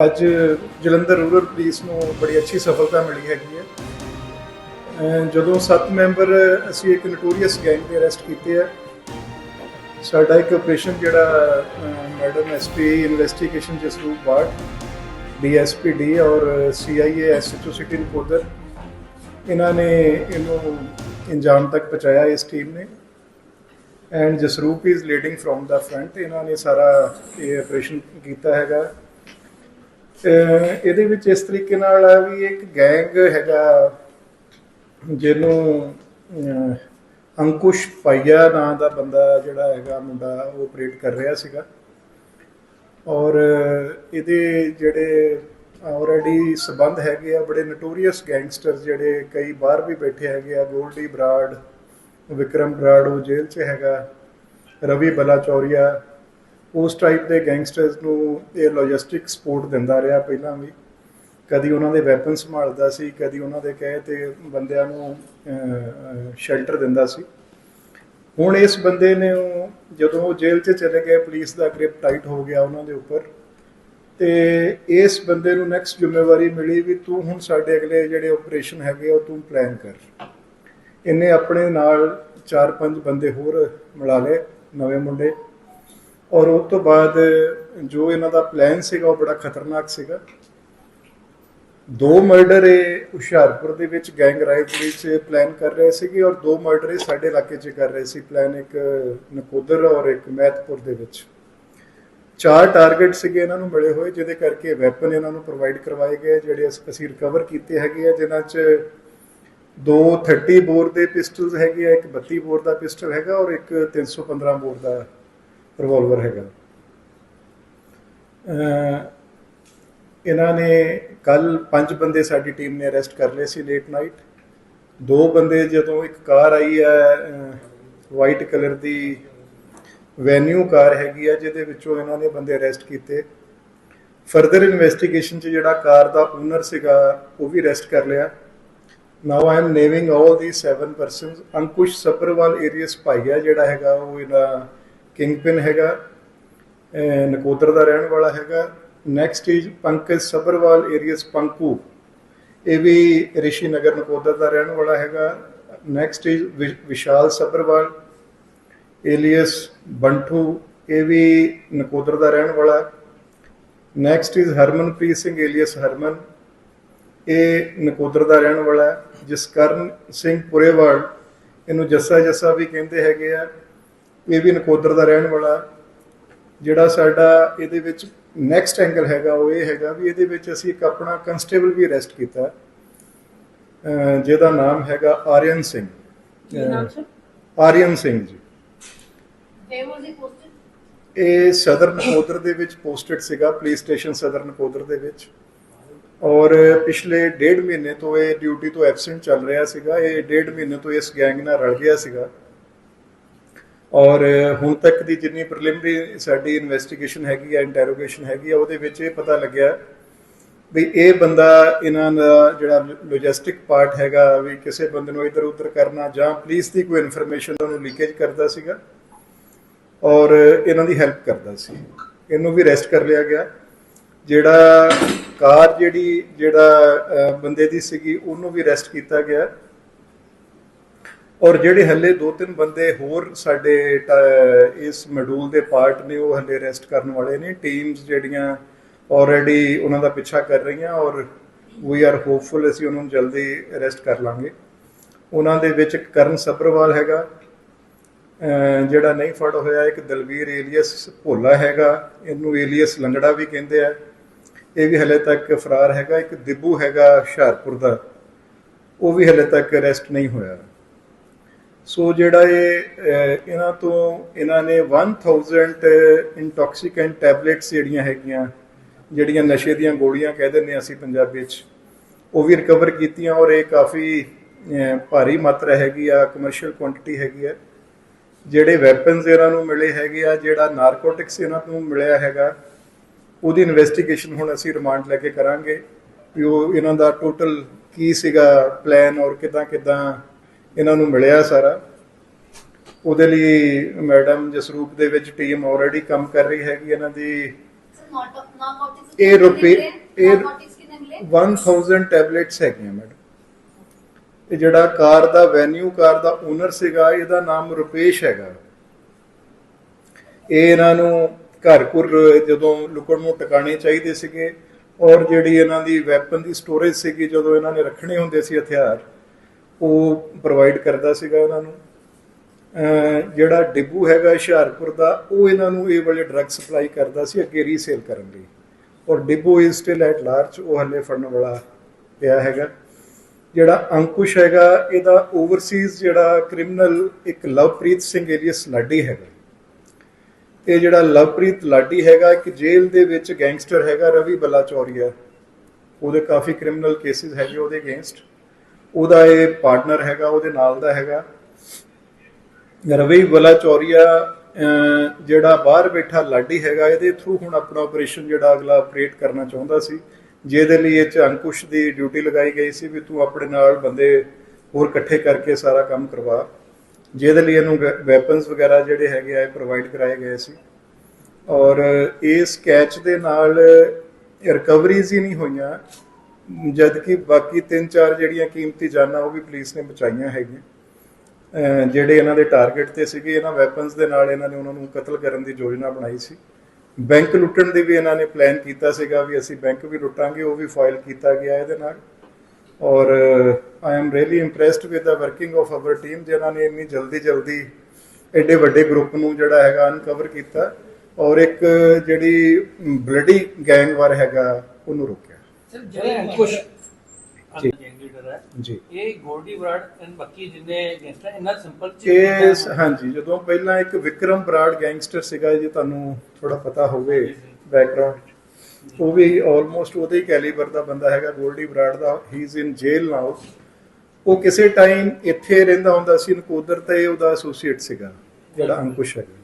ਅੱਜ Jalandhar rural police ਨੂੰ ਬੜੀ ਅੱਛੀ ਸਫਲਤਾ ਮਿਲੀ ਹੈਗੀ ਹੈ। ਅਹ ਜਦੋਂ ਸੱਤ ਮੈਂਬਰ ਅਸੀਂ ਇੱਕ ਨਟੋਰੀਅਸ ਗੈਂਗ ਦੇ ਅਰੈਸਟ ਕੀਤੇ ਆ, ਸਾਡਾ ਇੱਕ ਆਪਰੇਸ਼ਨ ਜਿਹੜਾ madam SP investigation Jasroop Bath DSP D ਔਰ ਸੀਆਈਏ ਐਸਐਚਓ ਸਿਟੀ ਨਕੋਦਰ ਇਹਨਾਂ ਨੇ ਇਹਨੂੰ ਇੰਜਾਮ ਤੱਕ ਪਹੁੰਚਾਇਆ ਇਸ ਟੀਮ ਨੇ। And Jasroop is leading from the front ਇਹਨਾਂ ਨੇ ਸਾਰਾ ਇਹ ਆਪਰੇਸ਼ਨ ਕੀਤਾ ਹੈਗਾ। ਇਹਦੇ ਵਿੱਚ ਇਸ ਤਰੀਕੇ ਨਾਲ ਆ ਵੀ ਇੱਕ ਗੈਂਗ ਹੈਗਾ ਜਿਹਨੂੰ ਅੰਕੁਸ਼ ਪਾਈਆ ਨਾਂ ਦਾ ਬੰਦਾ ਜਿਹੜਾ ਹੈਗਾ ਮੁੰਡਾ ਉਹ ਆਪਰੇਟ ਕਰ ਰਿਹਾ ਸੀਗਾ। ਔਰ ਇਹਦੇ ਜਿਹੜੇ ਆਲਰੇਡੀ ਸਬੰਧ ਹੈਗੇ ਆ, ਬੜੇ ਨਟੋਰੀਅਸ ਗੈਂਗਸਟਰ ਜਿਹੜੇ ਕਈ ਬਾਹਰ ਵੀ ਬੈਠੇ ਹੈਗੇ ਆ, ਗੋਲਡੀ ਬਰਾੜ, ਵਿਕਰਮ ਬਰਾੜ ਉਹ ਜੇਲ੍ਹ 'ਚ ਹੈਗਾ, ਰਵੀ ਬਲਾਚੌਰੀਆ ਉਸ ਟਾਈਪ ਦੇ ਗੈਂਗਸਟਰਸ ਨੂੰ ਇਹ ਲੌਜਿਸਟਿਕ ਸਪੋਰਟ ਦਿੰਦਾ ਰਿਹਾ ਪਹਿਲਾਂ ਵੀ। ਕਦੀ ਉਹਨਾਂ ਦੇ ਵੈਪਨ ਸੰਭਾਲਦਾ ਸੀ, ਕਦੀ ਉਹਨਾਂ ਦੇ ਕਹੇ ਤੇ ਬੰਦਿਆਂ ਨੂੰ ਸ਼ੈਲਟਰ ਦਿੰਦਾ ਸੀ। ਹੁਣ ਇਸ ਬੰਦੇ ਨੇ ਜਦੋਂ ਉਹ ਜੇਲ੍ਹ 'ਚ ਚਲੇ ਗਏ ਪੁਲਿਸ ਦਾ ਗ੍ਰਿਪ ਟਾਈਟ ਹੋ ਗਿਆ ਉਹਨਾਂ ਦੇ ਉੱਪਰ, ਤੇ ਇਸ ਬੰਦੇ ਨੂੰ ਨੈਕਸਟ ਜ਼ਿੰਮੇਵਾਰੀ ਮਿਲੀ ਵੀ ਤੂੰ ਹੁਣ ਸਾਡੇ ਅਗਲੇ ਜਿਹੜੇ ਆਪਰੇਸ਼ਨ ਹੈਗੇ ਉਹ ਤੂੰ ਪਲਾਨ ਕਰ। ਇਹਨੇ ਆਪਣੇ ਨਾਲ 4-5 ਬੰਦੇ ਹੋਰ ਮਿਲਾ ਲਏ, ਨਵੇਂ ਮੁੰਡੇ। ਔਰ ਉਸ ਤੋਂ ਬਾਅਦ ਜੋ ਇਹਨਾਂ ਦਾ ਪਲਾਨ ਸੀਗਾ, ਉਹ ਬੜਾ ਖਤਰਨਾਕ ਸੀਗਾ। ਦੋ ਮਰਡਰ ਇਹ ਹੁਸ਼ਿਆਰਪੁਰ ਦੇ ਵਿੱਚ ਗੈਂਗ ਰਾਈਵਲਰੀ 'ਚ ਪਲਾਨ ਕਰ ਰਹੇ ਸੀਗੇ ਔਰ ਦੋ ਮਰਡਰ ਇਹ ਸਾਡੇ ਇਲਾਕੇ 'ਚ ਕਰ ਰਹੇ ਸੀ। ਪਲਾਨ ਇੱਕ ਨਕੋਦਰ ਔਰ ਇੱਕ ਮਹਿਤਪੁਰ ਦੇ ਵਿੱਚ। ਚਾਰ ਟਾਰਗੇਟ ਸੀਗੇ ਇਹਨਾਂ ਨੂੰ ਮਿਲੇ ਹੋਏ, ਜਿਹਦੇ ਕਰਕੇ ਵੈਪਨ ਇਹਨਾਂ ਨੂੰ ਪ੍ਰੋਵਾਈਡ ਕਰਵਾਏ ਗਏ, ਜਿਹੜੇ ਅਸ- ਅਸੀਂ ਰਿਕਵਰ ਕੀਤੇ ਹੈਗੇ ਆ, ਜਿਨ੍ਹਾਂ 'ਚ ਦੋ 30 ਬੋਰ ਦੇ ਪਿਸਟਲਸ ਹੈਗੇ ਆ, ਇੱਕ 32 ਬੋਰ ਦਾ ਪਿਸਟਲ ਹੈਗਾ ਔਰ ਇੱਕ 315 ਬੋਰ ਦਾ ਰਿਵਾਲਵਰ ਹੈਗਾ। ਇਹਨਾਂ ਨੇ ਕੱਲ ਪੰਜ ਬੰਦੇ ਸਾਡੀ ਟੀਮ ਨੇ ਅਰੈਸਟ ਕਰ ਲਏ ਸੀ ਲੇਟ ਨਾਈਟ ਦੋ ਬੰਦੇ ਜਦੋਂ ਇੱਕ ਕਾਰ ਆਈ ਹੈ ਵਾਈਟ ਕਲਰ ਦੀ ਵੈਨਿਊ ਕਾਰ ਹੈਗੀ ਆ, ਜਿਹਦੇ ਵਿੱਚੋਂ ਇਹਨਾਂ ਨੇ ਬੰਦੇ ਅਰੈਸਟ ਕੀਤੇ। ਫਰਦਰ ਇਨਵੈਸਟੀਗੇਸ਼ਨ 'ਚ ਜਿਹੜਾ ਕਾਰ ਦਾ ਓਨਰ ਸੀਗਾ, ਉਹ ਵੀ ਅਰੈਸਟ ਕਰ ਲਿਆ। Now I am naming all the 7 persons Ankush Saparwal alias Bhaiya ਜਿਹੜਾ ਹੈਗਾ, ਉਹ ਕਿੰਗ ਕਿੰਗਪਿਨ ਹੈਗਾ ਨਕੋਦਰ ਦਾ ਰਹਿਣ ਵਾਲਾ ਹੈਗਾ। Next is Pankaj Sabharwal alias Panku. ਇਹ ਵੀ ਰਿਸ਼ੀ ਨਗਰ ਨਕੋਦਰ ਦਾ ਰਹਿਣ ਵਾਲਾ ਹੈਗਾ। Next is Vishal Sabharwal alias Banthu. ਇਹ ਵੀ ਨਕੋਦਰ ਦਾ ਰਹਿਣ ਵਾਲਾ। Next is Harmanpreet Singh alias Harman. ਇਹ ਨਕੋਦਰ ਦਾ ਰਹਿਣ ਵਾਲਾ। ਹੈ। ਜਸਕਰਨ ਸਿੰਘ ਪੁਰੇਵਾਲ, ਇਹਨੂੰ ਜੱਸਾ ਜੱਸਾ ਵੀ ਕਹਿੰਦੇ ਹੈਗੇ ਆ। ਇਹ ਵੀ ਨਕੋਦਰ ਦਾ ਰਹਿਣ ਵਾਲਾ। ਜਿਹੜਾ ਸਾਡਾ ਇਹਦੇ ਵਿੱਚ ਨੈਕਸਟ ਐਂਗਲ ਹੈਗਾ ਉਹ ਇਹ ਹੈਗਾ ਵੀ ਇਹਦੇ ਵਿੱਚ ਅਸੀਂ ਇੱਕ ਆਪਣਾ ਕਨਸਟੇਬਲ ਵੀ ਅਰੈਸਟ ਕੀਤਾ। ਜਿਹਦਾ ਨਾਮ ਹੈਗਾ ਆਰੀਅਨ ਸਿੰਘ। ਆਰੀਅਨ ਸਿੰਘ ਜੀ। ਇਹ ਸਦਰ ਨਕੋਦਰ ਦੇ ਵਿੱਚ ਪੋਸਟਡ ਸੀਗਾ ਪੁਲਿਸ ਸਟੇਸ਼ਨ ਸਦਰ ਨਕੋਦਰ ਦੇ ਵਿੱਚ। ਔਰ ਪਿਛਲੇ ਡੇਢ ਮਹੀਨੇ ਤੋਂ ਇਹ ਡਿਊਟੀ ਤੋਂ ਐਬਸੈਂਟ ਚੱਲ ਰਿਹਾ ਸੀਗਾ। ਇਹ ਡੇਢ ਮਹੀਨੇ ਤੋਂ ਇਸ ਗੈਂਗ ਨਾਲ ਰਲ ਗਿਆ ਸੀਗਾ। ਔਰ ਹੁਣ ਤੱਕ ਦੀ ਜਿੰਨੀ ਪ੍ਰੀਲਿਮਿਨਰੀ ਸਾਡੀ ਇਨਵੈਸਟੀਗੇਸ਼ਨ ਹੈਗੀ ਆ ਇੰਟਰੋਗੇਸ਼ਨ ਹੈਗੀ ਆ, ਉਹਦੇ ਵਿੱਚ ਇਹ ਪਤਾ ਲੱਗਿਆ ਵੀ ਇਹ ਬੰਦਾ ਇਹਨਾਂ ਦਾ ਜਿਹੜਾ ਲੌਜਿਸਟਿਕ ਪਾਰਟ ਹੈਗਾ ਵੀ ਕਿਸੇ ਬੰਦੇ ਨੂੰ ਇੱਧਰ ਉੱਧਰ ਕਰਨਾ ਜਾਂ ਪੁਲਿਸ ਦੀ ਕੋਈ ਇਨਫੋਰਮੇਸ਼ਨ ਉਹਨੂੰ ਲੀਕੇਜ ਕਰਦਾ ਸੀਗਾ ਔਰ ਇਹਨਾਂ ਦੀ ਹੈਲਪ ਕਰਦਾ ਸੀ। ਇਹਨੂੰ ਵੀ ਅਰੈਸਟ ਕਰ ਲਿਆ ਗਿਆ। ਜਿਹੜਾ ਕਾਰ ਜਿਹੜੀ, ਜਿਹੜਾ ਬੰਦੇ ਦੀ ਸੀਗੀ, ਉਹਨੂੰ ਵੀ ਅਰੈਸਟ ਕੀਤਾ ਗਿਆ। ਔਰ ਜਿਹੜੇ ਹੱਲੇ ਦੋ ਤਿੰਨ ਬੰਦੇ ਹੋਰ ਸਾਡੇ ਟ- ਇਸ ਮੋਡਿਊਲ ਦੇ ਪਾਰਟ ਨੇ, ਉਹ ਹੱਲੇ ਰੈਸਟ ਕਰਨ ਵਾਲੇ ਨੇ। ਟੀਮਸ ਜਿਹੜੀਆਂ ਆਲਰੇਡੀ ਉਹਨਾਂ ਦਾ ਪਿੱਛਾ ਕਰ ਰਹੀਆਂ ਔਰ ਵੀ ਆਰ ਹੋਪਫੁਲ ਅਸੀਂ ਉਹਨਾਂ ਨੂੰ ਜਲਦੀ ਅਰੈਸਟ ਕਰ ਲਾਂਗੇ। ਉਹਨਾਂ ਦੇ ਵਿੱਚ ਕਰਨ ਸਬਰਵਾਲ ਹੈਗਾ ਜਿਹੜਾ ਨਹੀਂ ਫੜ ਹੋਇਆ, ਇੱਕ ਦਲਵੀਰ ਏਲੀਅਸ ਭੋਲਾ ਹੈਗਾ, ਇਹਨੂੰ ਏਲੀਅਸ ਲੰਗੜਾ ਵੀ ਕਹਿੰਦੇ ਆ। ਇਹ ਵੀ ਹਲੇ ਤੱਕ ਫਰਾਰ ਹੈਗਾ, ਇੱਕ ਦਿਬੂ ਹੈਗਾ ਹੁਸ਼ਿਆਰਪੁਰ ਦਾ, ਉਹ ਵੀ ਹਲੇ ਤੱਕ ਅਰੈਸਟ ਨਹੀਂ ਹੋਇਆ। ਸੋ ਜਿਹੜਾ ਇਹ ਇਹਨਾਂ ਤੋਂ ਇਹਨਾਂ ਨੇ 1000 ਇੰਟੌਕਸੀਕੈਂਟ ਟੈਬਲੇਟਸ ਜਿਹੜੀਆਂ ਹੈਗੀਆਂ, ਜਿਹੜੀਆਂ ਨਸ਼ੇ ਦੀਆਂ ਗੋਲੀਆਂ ਕਹਿ ਦਿੰਦੇ ਹਾਂ ਅਸੀਂ ਪੰਜਾਬੀ ਵਿੱਚ, ਉਹ ਵੀ ਰਿਕਵਰ ਕੀਤੀਆਂ ਔਰ ਇਹ ਕਾਫੀ ਭਾਰੀ ਮਾਤਰਾ ਹੈਗੀ ਆ ਕਮਰਸ਼ੀਅਲ ਕੁਆਂਟੀਟੀ ਹੈਗੀ ਆ। ਜਿਹੜੇ ਵੈਪਨਸ ਇਹਨਾਂ ਨੂੰ ਮਿਲੇ ਹੈਗੇ ਆ, ਜਿਹੜਾ ਨਾਰਕੋਟਿਕਸ ਇਹਨਾਂ ਨੂੰ ਮਿਲਿਆ ਹੈਗਾ, ਉਹਦੀ ਇਨਵੈਸਟੀਗੇਸ਼ਨ ਹੁਣ ਅਸੀਂ ਰਿਮਾਂਡ ਲੈ ਕੇ ਕਰਾਂਗੇ ਵੀ ਉਹ ਇਹਨਾਂ ਦਾ ਟੋਟਲ ਕੀ ਸੀਗਾ ਪਲਾਨ ਔਰ ਕਿਦਾਂ ਕਿਦਾਂ ਇਹਨਾਂ ਨੂੰ ਮਿਲਿਆ ਸਾਰਾ। ਉਹਦੇ ਲਈ ਮੈਡਮ ਜਸਰੂਪ ਦੇ ਵਿੱਚ ਟੀਮ ਆਲਰੇਡੀ ਕੰਮ ਕਰ ਰਹੀ ਹੈਗੀ ਇਹਨਾਂ ਦੀ। ਇਹ ਰੁਪਏ- ਇਹ- 1000 ਟੈਬਲੇਟਸ ਹੈਗੀਆਂ ਮੈਡਮ। ਇਹ ਜਿਹੜਾ ਕਾਰ ਦਾ ਵੈਨਿਊ ਕਾਰ ਦਾ ਓਨਰ ਸੀਗਾ, ਇਹਦਾ ਨਾਮ ਰੁਪੇਸ਼ ਹੈਗਾ। ਇਹ ਇਹਨਾਂ ਨੂੰ ਘਰ ਘੁਰ ਜਦੋਂ ਲੁਕਣ ਨੂੰ ਟਿਕਾਣੇ ਚਾਹੀਦੇ ਸੀਗੇ, ਔਰ ਜਿਹੜੀ ਇਹਨਾਂ ਦੀ ਵੈਪਨ ਦੀ ਸਟੋਰੇਜ ਸੀਗੀ, ਜਦੋਂ ਇਹਨਾਂ ਨੇ ਰੱਖਣੇ ਹੁੰਦੇ ਸੀ ਹਥਿਆਰ ਉਹ ਪ੍ਰੋਵਾਈਡ ਕਰਦਾ ਸੀਗਾ ਉਹਨਾਂ ਨੂੰ। ਜਿਹੜਾ ਡਿੱਬੂ ਹੈਗਾ ਹੁਸ਼ਿਆਰਪੁਰ ਦਾ, ਉਹ ਇਹਨਾਂ ਨੂੰ ਇਹ ਵਾਲੇ ਡਰੱਗ ਸਪਲਾਈ ਕਰਦਾ ਸੀ, ਅੱਗੇ ਰੀਸੇਲ ਕਰਨ ਲਈ। ਔਰ Dibu is still at large ਉਹ ਹੱਲੇ ਫੜਨ ਵਾਲਾ ਪਿਆ ਹੈਗਾ। ਜਿਹੜਾ ਅੰਕੁਸ਼ ਹੈਗਾ, ਇਹਦਾ ਓਵਰਸੀਜ਼ ਜਿਹੜਾ ਕ੍ਰਿਮੀਨਲ ਇੱਕ ਲਵਪ੍ਰੀਤ ਸਿੰਘ ਏਲੀਅਸ ਲਾਡੀ ਹੈਗਾ। ਇਹ ਜਿਹੜਾ ਲਵਪ੍ਰੀਤ ਲਾਡੀ ਹੈਗਾ, ਇੱਕ ਜੇਲ੍ਹ ਦੇ ਵਿੱਚ ਗੈਂਗਸਟਰ ਹੈਗਾ, ਰਵੀ ਬਲਾਚੌਰੀਆ। ਉਹਦੇ ਕਾਫੀ ਕ੍ਰਿਮੀਨਲ ਕੇਸਿਸ ਹੈਗੇ ਉਹਦੇ ਅਗੇਂਸਟ ਉਹਦਾ ਇਹ ਪਾਰਟਨਰ ਹੈਗਾ, ਉਹਦੇ ਨਾਲ ਦਾ ਹੈਗਾ। ਰਵੀ ਬਲਾਚੌਰੀਆ ਜਿਹੜਾ ਬਾਹਰ ਬੈਠਾ ਲਾਡੀ ਹੈਗਾ, ਇਹਦੇ ਥਰੂ ਹੁਣ ਆਪਣਾ ਆਪਰੇਸ਼ਨ ਜਿਹੜਾ ਅਗਲਾ ਆਪਰੇਟ ਕਰਨਾ ਚਾਹੁੰਦਾ ਸੀ, ਜਿਹਦੇ ਲਈ ਇਹ ਚ ਅੰਕੁਸ਼ ਦੀ ਡਿਊਟੀ ਲਗਾਈ ਗਈ ਸੀ ਵੀ ਤੂੰ ਆਪਣੇ ਨਾਲ ਬੰਦੇ ਹੋਰ ਇਕੱਠੇ ਕਰਕੇ ਸਾਰਾ ਕੰਮ ਕਰਵਾ। ਜਿਹਦੇ ਲਈ ਇਹਨੂੰ ਵੈਪਨਸ ਵਗੈਰਾ ਜਿਹੜੇ ਹੈਗੇ ਆ ਪ੍ਰੋਵਾਈਡ ਕਰਾਏ ਗਏ ਸੀ। ਔਰ ਇਸ ਕੈਚ ਦੇ ਨਾਲ ਰਿਕਵਰੀਜ਼ ਹੀ ਨਹੀਂ ਹੋਈਆਂ। ਜਦ ਕਿ ਬਾਕੀ ਤਿੰਨ ਚਾਰ ਜਿਹੜੀਆਂ ਕੀਮਤੀ ਜਾਨਾਂ, ਉਹ ਵੀ ਪੁਲਿਸ ਨੇ ਬਚਾਈਆਂ ਹੈਗੀਆਂ। ਜਿਹੜੇ ਇਹਨਾਂ ਦੇ ਟਾਰਗੇਟ ਤੇ ਸੀਗੇ, ਇਹਨਾਂ ਵੈਪਨਸ ਦੇ ਨਾਲ ਇਹਨਾਂ ਨੇ ਉਹਨਾਂ ਨੂੰ ਕਤਲ ਕਰਨ ਦੀ ਯੋਜਨਾ ਬਣਾਈ ਸੀ। ਬੈਂਕ ਲੁੱਟਣ ਦੀ ਵੀ ਇਹਨਾਂ ਨੇ ਪਲਾਨ ਕੀਤਾ ਸੀਗਾ ਵੀ ਅਸੀਂ ਬੈਂਕ ਵੀ ਲੁੱਟਾਂਗੇ, ਉਹ ਵੀ ਫਾਈਲ ਕੀਤਾ ਗਿਆ ਇਹਦੇ ਨਾਲ। ਔਰ I am really impressed with the working of our team ਜਿਨ੍ਹਾਂ ਨੇ ਇੰਨੀ ਜਲਦੀ ਜਲਦੀ ਐਡੇ ਵੱਡੇ ਗਰੁੱਪ ਨੂੰ ਜਿਹੜਾ ਹੈਗਾ ਅਨਕਵਰ ਕੀਤਾ। ਔਰ ਇੱਕ ਜਿਹੜੀ ਬਲੱਡੀ ਗੈਂਗ ਵਾਰ ਹੈਗਾ, ਉਹਨੂੰ ਰੋਕਿਆ। ਜਿਹੜੇ ਅੰਕੁਸ਼ ਜੀ। ਗੈਂਗ ਲੀਡਰ ਹੈ। ਜੀ। ਇਹ ਗੋਲਡੀ ਬਰਾਡ ਐਂਡ ਬਾਕੀ ਜਿੰਨੇ ਗੈਂਗਸਟਰ ਇੰਨਾ ਸਿੰਪਲ ਇਹ ਹਾਂਜੀ ਜਦੋਂ ਪਹਿਲਾਂ ਇੱਕ ਵਿਕਰਮ ਬਰਾੜ ਗੈਂਗਸਟਰ ਸੀਗਾ ਜੇ ਤੁਹਾਨੂੰ ਥੋੜਾ ਪਤਾ ਹੋਵੇ ਬੈਕਗ੍ਰਾਉਂਡ ਉਹ ਵੀ ਆਲਮੋਸਟ ਉਹਦੇ ਹੀ ਕੈਲੀਬਰ ਦਾ ਬੰਦਾ ਹੈਗਾ ਗੋਲਡੀ ਬਰਾੜ ਦਾ। He is in jail now ਉਹ ਕਿਸੇ ਟਾਈਮ ਇੱਥੇ ਰਹਿੰਦਾ ਹੁੰਦਾ ਸੀ ਨਕੋਦਰ ਤੇ ਉਹਦਾ ਐਸੋਸੀਏਟ ਸੀਗਾ ਜਿਹੜਾ ਅੰਕੁਸ਼ ਹੈ ਤੇ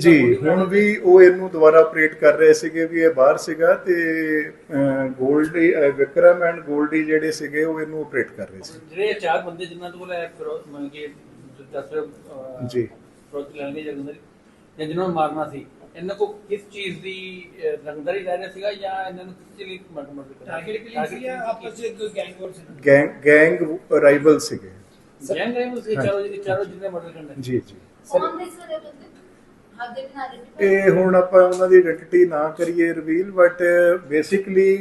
ਜੀ ਹੁਣ ਵੀ ਉਹ ਇਹਨੂੰ ਦੁਬਾਰਾ ਆਪਰੇਟ ਕਰ ਰਹੇ ਸੀਗੇ ਵੀ ਇਹ ਬਾਹਰ ਸੀਗਾ ਤੇ ਗੋਲਡੀ ਵਿਕਰਮ ਐਂਡ ਗੋਲਡੀ ਜਿਹੜੇ ਸੀਗੇ ਉਹ ਇਹਨੂੰ ਆਪਰੇਟ ਕਰ ਰਹੇ ਸੀ। ਜਿਹੜੇ ਚਾਰ ਬੰਦੇ ਜਿਨ੍ਹਾਂ ਤੋਂ ਲੈ ਮਨ ਕੇ ਦਸਵੇਂ ਜੀ। ਪ੍ਰੋਜੈਕਟ ਲੈਣਗੇ ਜਗਿੰਦਰ ਜਾਂ ਜਿਨ੍ਹਾਂ ਨੂੰ ਮਾਰਨਾ ਸੀ ਇਹਨਾਂ ਕੋ ਕਿਸ ਚੀਜ਼ ਦੀ ਰੰਗਦਾਰੀ ਲੈ ਰਿਹਾ ਸੀਗਾ ਜਾਂ ਇਹਨਾਂ ਨੂੰ ਕਿਸੇ ਲਈ ਮਰਡਰ ਮਰਡਰ ਟਾਰਗੇਟ ਕੇ ਲਈ ਸੀ ਜਾਂ ਆਪਸ ਵਿੱਚ ਕੋਈ ਗੈਂਗ ਵਾਰ ਸੀ? ਗੈਂਗ ਗੈਂਗ ਰਾਈਵਲ ਜੀ ਜੀ। ਇਹ ਹੁਣ ਆਪਾਂ ਉਹਨਾਂ ਦੀ ਆਇਡੈਂਟੀਟੀ ਨਾ ਕਰੀਏ reveal but basically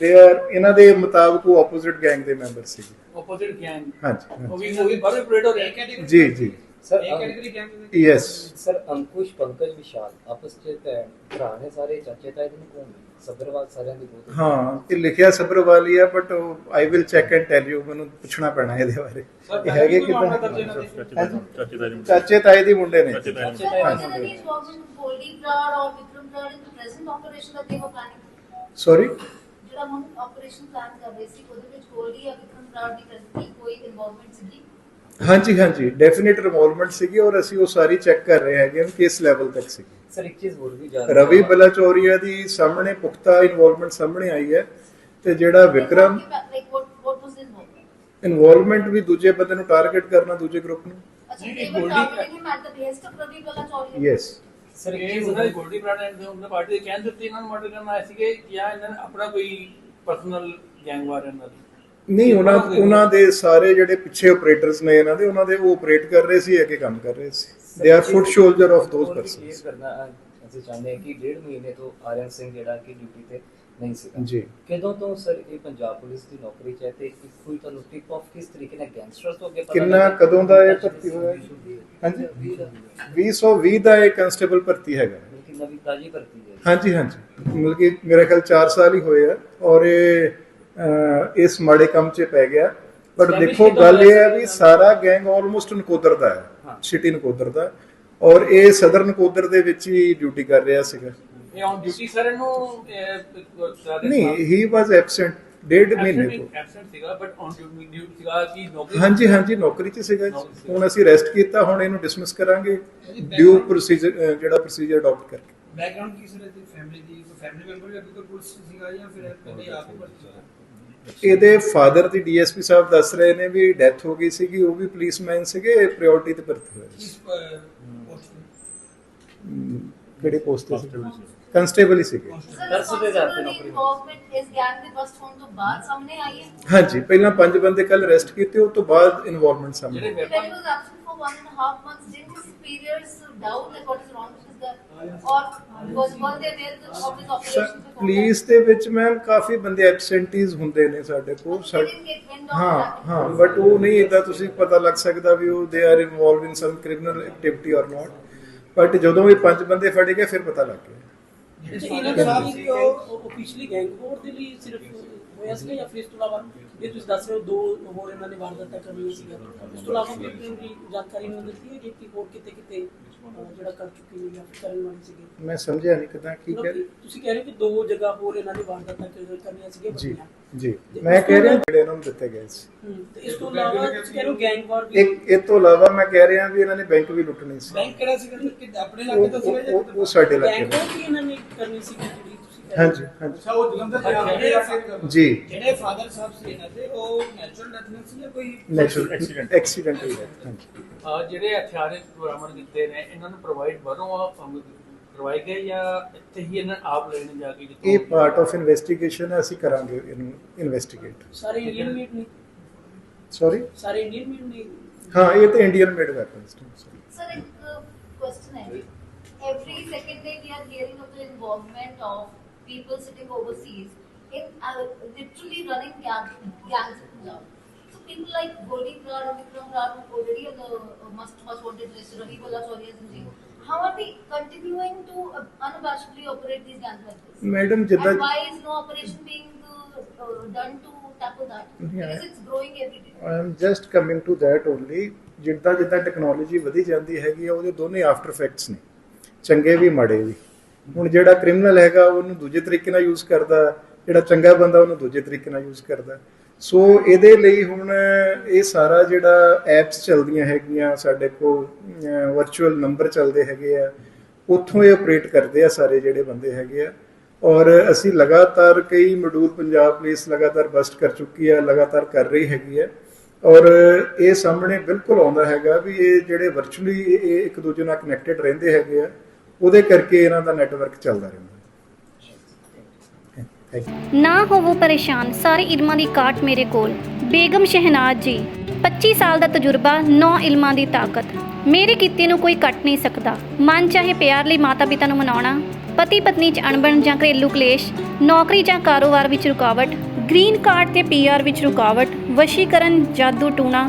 they are ਇਹਨਾਂ ਦੇ ਮੁਤਾਬਕ ਉਹ ਆਪੋਜ਼ਿਟ ਗੈਂਗ ਦੇ ਮੈਂਬਰ ਸੀ ਆਪੋਜ਼ਿਟ ਗੈਂਗ ਹਾਂਜੀ ਉਹ ਵੀ ਉਹ ਬਾਰੇ ਪ੍ਰੇਡਰ ਹੈ। ਜੀ ਜੀ। ਸਰ ਇਹ ਕੈਟਾਗਰੀ ਕਹਿੰਦੇ ਯੈਸ ਸਰ ਅੰਕੁਸ਼ ਪੰਕਜ ਵਿਸ਼ਾਲ ਆਪਸ ਚ ਭੈਣ ਭਰਾ ਨੇ ਸਾਰੇ ਚਾਚੇ ਤਾਏ ਦੇ ਨੂੰ। ਸਬਰਵਾਲ ਸਾਰਿਆਂ ਦੀ ਬਹੁਤ ਹਾਂ ਇਹ ਲਿਖਿਆ ਸਬਰਵਾਲ ਹੀ ਆ but I will check and tell you ਮੈਨੂੰ ਪੁੱਛਣਾ ਪੈਣਾ ਇਹਦੇ ਬਾਰੇ। ਇਹ ਹੈਗੇ ਕਿਦਾਂ? ਚਾਚੇ ਤਾਏ ਦੇ ਮੁੰਡੇ। ਨੇ। ਚਾਚੇ ਤਾਏ ਦੇ ਗੋਲਡੀ ਬਰਾੜ ਔਰ Vikram Brar in present operation ਦਾ ਕੀ ਉਹ ਪਲਾਨਿੰਗ ਸੌਰੀ ਜਿਹੜਾ ਹੁਣ ਆਪਰੇਸ਼ਨ ਪਲਾਨ ਕਰ ਰਹੇ ਸੀ ਉਹਦੇ ਵਿੱਚ ਗੋਲਡੀ ਜਾਂ ਵਿਕਰਮ ਬਰਾੜ ਦੀ ਕੋਈ ਇਨਵੋਲਵਮੈਂਟ ਸੀਗੀ? ਹਾਂਜੀ ਹਾਂਜੀ। ਡੈਫੀਨਿਟ ਰਿਵੋਲਵਮੈਂਟ ਸੀਗੀ ਔਰ ਅਸੀਂ ਉਹ ਸਾਰੀ ਚੈੱਕ ਕਰ ਰਹੇ ਹੈਗੇ ਕਿ ਕਿਸ ਲੈਵਲ ਤੱਕ ਸੀਗੀ। ਸਰ ਇੱਕ ਚੀਜ਼ ਹੋਰ ਵੀ ਜਾਣ ਰਵੀ ਬਲਾਚੌਰੀਆ ਦੀ ਸਾਹਮਣੇ ਪੁਖਤਾ ਇਨਵੋਲਵਮੈਂਟ ਸਾਹਮਣੇ ਆਈ ਹੈ ਤੇ ਜਿਹੜਾ Vikram like what what was the involvement? Involvement ਵੀ ਦੂਜੇ ਬੰਦੇ ਨੂੰ ਟਾਰਗੇਟ ਕਰਨਾ ਦੂਜੇ ਗਰੁੱਪ ਨੂੰ। ਅੱਛਾ ਨਹੀਂ, they ਇਹ were targeting him at the behest of Ravi Balachauri yes sir ਇੱਕ ਇਹ ਚੀਜ਼ ਉਹਨਾਂ ਦੀ ਗੋਲਡੀ ਬਰਾਡ ਐਂਡ ਉਹਨਾਂ ਪਾਰਟੀ ਦੇ ਕਹਿੰਦੇ ਤੇ ਇਹਨਾਂ ਨੂੰ ਮਰਡਰ ਕਰਨ ਆਏ ਸੀਗੇ ਜਾਂ ਇਹਨਾਂ ਨੇ ਆਪਣਾ ਕੋਈ ਪਰਸਨਲ ਗੈਂਗ ਵਾਰ ਇਹਨਾਂ ਦੀ? ਨਹੀਂ ਉਹਨਾਂ ਉਹਨਾਂ ਦੇ ਸਾਰੇ ਜਿਹੜੇ ਪਿੱਛੇ ਆਪਰੇਟਰਸ ਨੇ ਇਹਨਾਂ ਦੇ ਉਹਨਾਂ ਦੇ ਉਹ ਆਪਰੇਟ ਕਰ ਰਹੇ ਸੀ ਅੱਗੇ ਕੰਮ ਕਰ ਰਹੇ ਸੀ। They are foot shoulder of those persons ਕਰਨਾ ਅਸੀਂ ਚਾਹੁੰਦੇ ਹਾਂ ਕਿ ਡੇਢ ਮਹੀਨੇ ਤੋਂ ਆਰਿਆਨ ਸਿੰਘ ਜਿਹੜਾ ਕਿ ਡਿਊਟੀ ਤੇ ਨਹੀਂ ਸੀਗਾ। ਜੀ। ਕਦੋਂ ਤੋਂ ਸਰ ਇਹ ਪੰਜਾਬ ਪੁਲਿਸ ਦੀ ਨੌਕਰੀ 'ਚ ਹੈ ਤੇ ਇੱਕ ਤੁਹਾਨੂੰ ਟਿਪ ਆਫ ਕਿਸ ਤਰੀਕੇ ਨਾਲ ਗੈਂਗਸਟਰਸ ਤੋਂ ਅੱਗੇ ਪਤਾ ਕਿੰਨਾ? ਕਦੋਂ ਦਾ ਇਹ ਭਰਤੀ ਹੋਇਆ? ਹਾਂਜੀ। 2020 ਦਾ ਇਹ ਕਨਸਟੇਬਲ ਭਰਤੀ ਹੈਗਾ। ਨਵੀਂ ਤਾਜੀ ਭਰਤੀ ਹੈ। ਹਾਂਜੀ ਹਾਂਜੀ। ਮਤਲਬ ਕਿ ਮੇਰੇ ਖਿਆਲ 4 ਸਾਲ ਹੀ ਹੋਏ ਆ ਔਰ ਇਹ ਇਸ ਮਾੜੇ ਕੰਮ 'ਚ ਪੈ ਗਿਆ। ਪਰ ਦੇਖੋ ਗੱਲ ਇਹ ਹੈ ਵੀ ਸਾਰਾ ਗੈਂਗ ਆਲਮੋਸਟ ਨਕੋਦਰ ਦਾ ਹੈ। ਸਿਟੀ ਨਕੋਦਰ ਦਾ ਔਰ ਇਹ ਸਦਰ ਨਕੋਦਰ ਦੇ ਵਿੱਚ ਹੀ ਡਿਊਟੀ ਕਰ ਰਿਹਾ ਸੀਗਾ। ਇਹ ਔਨ ਡਿਊਟੀ ਸਰ ਇਹਨੂੰ ਨਹੀਂ ਹੀ ਵਾਸ ਐਬਸੈਂਟ ਡੇਢ ਮਹੀਨੇ ਤੋਂ। ਐਬਸੈਂਟ ਸੀਗਾ ਬਟ ਔਨ ਡਿਊਟੀ ਸੀਗਾ ਕਿ ਨੌਕਰੀ ਹਾਂਜੀ ਹਾਂਜੀ ਨੌਕਰੀ 'ਚ ਸੀਗਾ ਹੁਣ ਅਸੀਂ ਰੈਸਟ ਕੀਤਾ ਹੁਣ ਇਹਨੂੰ ਡਿਸਮਿਸ ਕਰਾਂਗੇ। ਡਿਊ ਪ੍ਰੋਸੀਜਰ ਜਿਹੜਾ ਪ੍ਰੋਸੀਜਰ ਅਡਾਪਟ ਕਰਕੇ। ਬੈਕਗ੍ਰਾਉਂਡ ਕੀ ਸਰ ਇਹਦੀ ਫੈਮਿਲੀ ਦੀ ਫੈਮਿਲੀ ਮੈਂਬਰ ਜਾਂ ਕੋਈ ਪੁਲਿਸ ਸੀਗਾ ਜਾਂ ਫਿਰ ਕਦੇ ਆਪ ਇਹਦੇ ਫਾਦਰ ਦੀ ਡੀਐਸਪੀ ਸਾਹਿਬ ਦੱਸ ਰਹੇ ਨੇ ਵੀ ਡੈਥ ਹੋ ਗਈ ਸੀਗੀ ਉਹ ਵੀ ਪੁਲਿਸਮੈਨ ਸੀਗੇ ਪ੍ਰਾਇੋਰਟੀ ਤੇ ਭਰਤੀ ਹੋਏ ਕਿਹੜੇ ਪੋਸਟ ਤੇ ਸੀਗੇ ਕਨਸਟੇਬਲ ਹੀ ਸੀਗੇ। ਦਰਸਦੇ ਜਾਂਦੇ ਨੌਕਰੀ ਗਵਰਨਮੈਂਟ ਇਸ ਗੈਂਗ ਦੇ ਬਸਟ ਤੋਂ ਬਾਅਦ ਸਾਹਮਣੇ ਆਈ ਹੈ? ਹਾਂਜੀ ਪਹਿਲਾਂ ਪੰਜ ਬੰਦੇ ਕੱਲ ਅਰੈਸਟ ਕੀਤੇ ਉਹ ਤੋਂ ਬਾਅਦ ਇਨਵੋਲਵਮੈਂਟ ਸਾਹਮਣੇ ਜਿਹੜੇ weapon were they aware of his operations before police ਦੇ ਵਿੱਚ ਮੈਮ ਕਾਫੀ ਬੰਦੇ ਐਬਸੈਂਟੀਜ਼ ਹੁੰਦੇ ਨੇ ਸਾਡੇ ਕੋਲ? ਸਾ- ਹਾਂ. ਹਾਂ ਬਟ ਉਹ ਨਹੀਂ ਇਦਾਂ ਤੁਸੀਂ ਪਤਾ ਲੱਗ ਸਕਦਾ ਵੀ ਉਹ they are involved in some criminal activity or not but ਜਦੋਂ ਇਹ ਪੰਜ ਬੰਦੇ ਫੜੇ ਗਏ ਫਿਰ ਪਤਾ ਲੱਗ ਗਿਆ ਇਹਨਾਂ ਦੇ ਨਾਲ ਹੀ ਉਹ ਆਫੀਸ਼ੀਅਲੀ ਗੈਂਗ ਵਾਰ ਦੇ ਲਈ ਸਿਰਫ ਹੋਇਆ ਸੀਗਾ ਜਾਂ ਫਿਰ ਇਸ ਤੋਂ ਇਲਾਵਾ ਇਹ ਤੁਸੀਂ ਦੱਸ ਰਹੇ ਹੋ ਦੋ ਹੋਰ ਇਹਨਾਂ ਨੇ ਵਾਰਦਾਤਾਂ ਕਰਨੀਆਂ ਸੀਗਾ ਇਸ ਤੋਂ ਇਲਾਵਾ ਕੋਈ ਜਾਣਕਾਰੀ ਨੂੰ ਦਿੱਤੀ ਹੈ ਕਿ ਕਿ ਹੋਰ ਕਿਤੇ ਕਿਤੇ ਅਹ, ਜਿਹੜਾ ਕਰ ਚੁੱਕੇ ਨੇ ਜਾਂ ਫਿਰ ਕਰਨ ਵਾਲੇ ਸੀਗੇ। ਮੈਂ ਸਮਝਿਆ ਨਹੀਂ ਕਿਦਾਂ ਕੀ ਕਹਿ ਰਹੇ ਤੁਸੀਂ ਕਹਿ ਰਹੇ ਕਿ ਦੋ ਜਗ੍ਹਾ ਹੋਰ ਇਹਨਾਂ ਨੇ ਵਾਰਦਾਤਾਂ ਕਰ- ਕਰਨੀਆਂ ਸੀਗੀਆਂ ਜੀ। ਜੀ। ਮੈਂ ਕਹਿ ਰਿਹਾ ਜਿਹੜੇ ਇਹਨਾਂ ਨੂੰ ਦਿੱਤੇ ਗਏ ਸੀ। ਹੂੰ, ਤੇ ਇਸ ਤੋਂ ਇਲਾਵਾ ਤੁਸੀਂ ਕਹਿ ਰਹੇ ਹੋ ਗੈਂਗ ਵਾਰ ਵੀ ਇੱਕ ਇਹ ਤੋਂ ਇਲਾਵਾ ਮੈਂ ਕਹਿ ਰਿਹਾ ਵੀ ਇਹਨਾਂ ਨੇ ਬੈਂਕ ਵੀ ਲੁੱਟਣੀ ਸੀ। ਬੈਂਕ ਕਿਹੜਾ ਸੀਗਾ? ਕਿ ਆਪਣੇ ਉਹ ਉਹ- ਉਹ ਸਾਡੇ ਵਾਰ ਵੀ ਇਹਨਾਂ ਨੇ ਕਰਨੀ ਸੀਗੀ ਜਿਹੜੀ। ਹਾਂਜੀ ਹਾਂਜੀ। ਅੱਛਾ ਉਹ ਜਲੰਧਰ ਦੇ ਆਪਣੇ ਅਫੇਅਰ ਕਰਦੇ ਜੀ। ਜਿਹੜੇ ਫਾਦਰ ਸਾਹਿਬ ਸੀ ਇਹਨਾਂ ਦੇ ਉਹ ਨੈਚੁਰਲ ਡੈਥ ਨਹੀਂ ਸੀ ਜਾਂ ਕੋਈ ਨੈਚੁਰਲ ਐਕਸੀਡੈਂਟ ਐਕਸੀਡੈਂਟ ਹੋਇਆ ਹਾਂਜੀ। ਅਹ ਜਿਹੜੇ ਹਥਿਆਰ ਬਰਾਮਦ ਕੀਤੇ ਨੇ ਇਹਨਾਂ ਨੂੰ ਪ੍ਰੋਵਾਈਡ ਬਾਹਰੋਂ ਆ ਕਰਵਾਏ ਗਏ ਜਾਂ ਇੱਥੇ ਹੀ ਇਹਨਾਂ ਨੇ ਆਪ ਲੈਣ ਜਾ ਕੇ ਇਹ ਜਿੱਥੋਂ- ਪਾਰਟ ਆਫ ਇਨਵੈਸਟੀਗੇਸ਼ਨ ਅਸੀਂ ਕਰਾਂਗੇ ਇਹਨੂੰ ਇਨਵੈਸਟੀਗੇਟ ਸਾਰੇ ਇੰਡੀਅਨ ਮੀਟ ਨਹੀਂ? ਸੌਰੀ ਸਾਰੇ ਇੰਡੀਅਨ ਮੀਟ ਨਹੀਂ? ਹਾਂ ਇਹ ਤਾਂ Indian made weapons Sir, a question I have. Every second day we are hearing of the involvement of people sitting overseas in uh, literally running gang, gangs in Punjab. So people like Goldie Prar and Vikram Prar who already on the uh, must must wanted list, Ravi Chaudhary is in jail. How are they continuing to uh, unabashedly operate these gangs like this? ਜਿੱਦਾਂ And why is no operation being uh, uh, done to tackle that? Yeah. Because it's growing every day. I am just coming to that only ਜਿੱਦਾਂ ਜਿੱਦਾਂ technology ਵਧੀ ਜਾਂਦੀ ਹੈਗੀ ਆ ਉਹਦੇ ਦੋਨੇ after effects ਨੇ ਚੰਗੇ ਵੀ ਮਾੜੇ ਵੀ ਹੁਣ ਜਿਹੜਾ ਕ੍ਰਿਮੀਨਲ ਹੈਗਾ, ਉਹਨੂੰ ਦੂਜੇ ਤਰੀਕੇ ਨਾਲ ਯੂਜ਼ ਕਰਦਾ, ਜਿਹੜਾ ਚੰਗਾ ਬੰਦਾ, ਉਹਨੂੰ ਦੂਜੇ ਤਰੀਕੇ ਨਾਲ ਯੂਜ਼ ਕਰਦਾ। ਸੋ ਇਹਦੇ ਲਈ ਹੁਣ ਇਹ ਸਾਰਾ ਜਿਹੜਾ ਐਪਸ ਚੱਲਦੀਆਂ ਹੈਗੀਆਂ, ਸਾਡੇ ਕੋਲ ਵਰਚੁਅਲ ਨੰਬਰ ਚੱਲਦੇ ਹੈਗੇ ਆ, ਉੱਥੋਂ ਇਹ ਆਪਰੇਟ ਕਰਦੇ ਆ ਸਾਰੇ ਜਿਹੜੇ ਬੰਦੇ ਹੈਗੇ ਆ। ਔਰ ਅਸੀਂ ਲਗਾਤਾਰ ਕਈ ਮੋਡੂਲ ਪੰਜਾਬ ਪੁਲਿਸ ਲਗਾਤਾਰ ਬਸਟ ਕਰ ਚੁੱਕੀ ਹੈ ਲਗਾਤਾਰ ਕਰ ਰਹੀ ਹੈਗੀ ਹੈ ਔਰ ਇਹ ਸਾਹਮਣੇ ਬਿਲਕੁਲ ਆਉਂਦਾ ਹੈਗਾ ਵੀ ਇਹ ਜਿਹੜੇ ਵਰਚੁਅਲੀ ਇਹ ਇੱਕ ਦੂਜੇ ਨਾਲ ਕਨੈਕਟਡ ਰਹਿੰਦੇ ਹੈਗੇ ਆ। ਉਹਦੇ ਕਰਕੇ ਇਹਨਾਂ ਦਾ ਨੈਟਵਰਕ ਚੱਲਦਾ ਰਹਿੰਦਾ। ਨਾ ਹੋਵੋ ਪਰੇਸ਼ਾਨ, ਸਾਰੇ ਇਲਮਾਂ ਦੀ ਕਾਟ ਮੇਰੇ ਕੋਲ। ਬੇਗਮ ਸ਼ਹਿਨਾਜ਼ ਜੀ 25 ਸਾਲ ਦਾ ਤਜਰਬਾ 9 ਇਲਮਾਂ ਦੀ ਤਾਕਤ। ਮੇਰੇ ਕੀਤੇ ਨੂੰ ਕੋਈ ਕੱਟ ਨਹੀਂ ਸਕਦਾ। ਮਨ ਚਾਹੇ ਪਿਆਰ ਲਈ ਮਾਤਾ ਪਿਤਾ ਨੂੰ ਮਨਾਉਣਾ ਪਤੀ ਪਤਨੀ 'ਚ ਅਣਬਣ ਜਾਂ ਘਰੇਲੂ ਕਲੇਸ਼, ਨੌਕਰੀ ਜਾਂ ਕਾਰੋਬਾਰ ਵਿੱਚ ਰੁਕਾਵਟ, ਗ੍ਰੀਨ ਕਾਰਡ ਤੇ ਪੀਆਰ ਵਿੱਚ ਰੁਕਾਵਟ, ਵਸ਼ੀਕਰਨ, ਜਾਦੂ ਟੂਣਾ